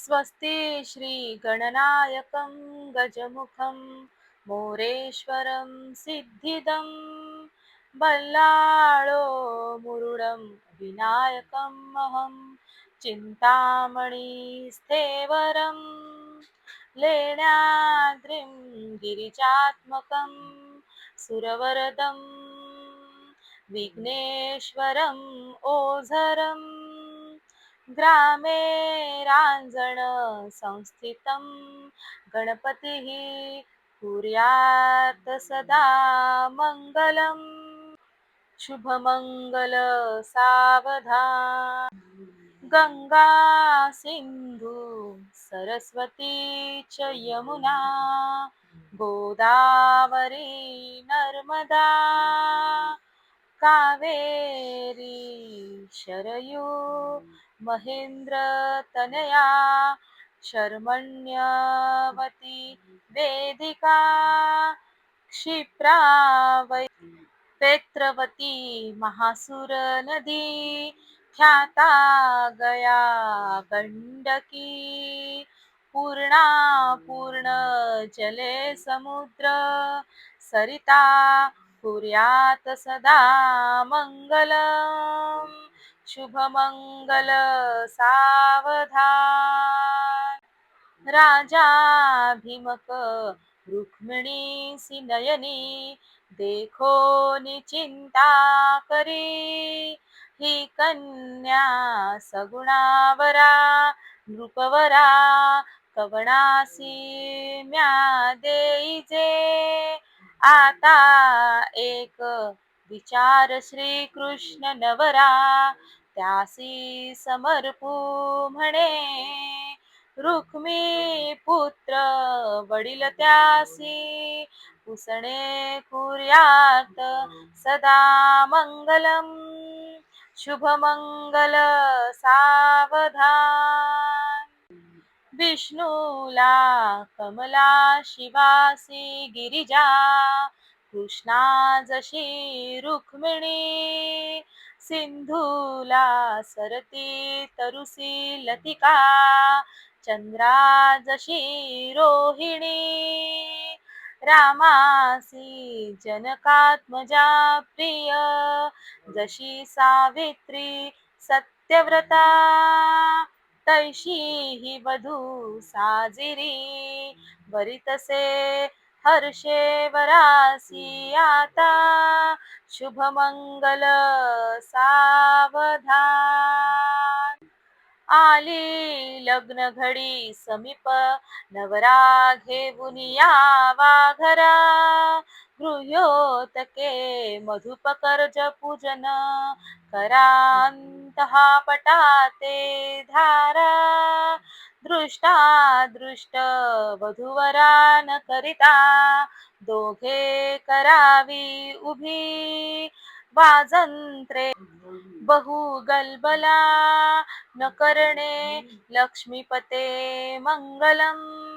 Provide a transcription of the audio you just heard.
स्वस्ति श्रीगणनायकं गजमुखं मोरेश्वरं सिद्धिदं बल्लाळो मुरुडं विनायकम् अहं चिन्तामणिस्थेवरं लेण्याद्रिं गिरिजात्मकं सुरवरदं विघ्नेश्वरम् ओझरम् ग्रामे राञ्जण संस्थितं गणपतिः कुर्यात् सदा मङ्गलम् शुभमङ्गल सावधान। गङ्गा सिन्धु सरस्वती च यमुना। गोदावरी नर्मदा। कावेरी शरयू। महेन्द्रतनया शर्मण्यवती वेदिका क्षिप्रा वै पेत्रवती महासुरनदी ख्याता गया गण्डकी पूर्णा पूर्ण जले समुद्र सरिता पुर्यात सदा मङ्गलम् शुभमङ्गल सावधान. राजा भीमक रुक्मिणीसी नयनी देखो निचिंता करी. ही कन्या सगुणावरा नृपवरा कवणासी म्या देईजे आता एक विचार श्री कृष्ण नवरा त्यासी समर्पू म्हणे. रुक्मी पुत्र वडील त्यासी पुसणे कुर्यात सदा मंगलम. शुभमंगल सावधान. विष्णूला कमला शिवासी गिरिजा कृष्णा जशी रुक्मिणी सिंधूला सरती तरुसी लतिका चंद्रा जशी रोहिणी रामासी जनकात्मजा प्रिय जशी सावित्री सत्यव्रता तैशी ही वधू साजिरी वरितसे हर्षे वरासी आता शुभमंगल सावधान. आली लग्न घडी समीप नवरा घेऊन यावा घरा. गृह्योतके मधुपकर्ज पूजन करांतहा पटाते धारा. दृष्टा दृष्ट वधुवरान करिता दोघे करावी उभी वाजंत्रे बहु गलबला न करणे लक्ष्मीपते मंगलम.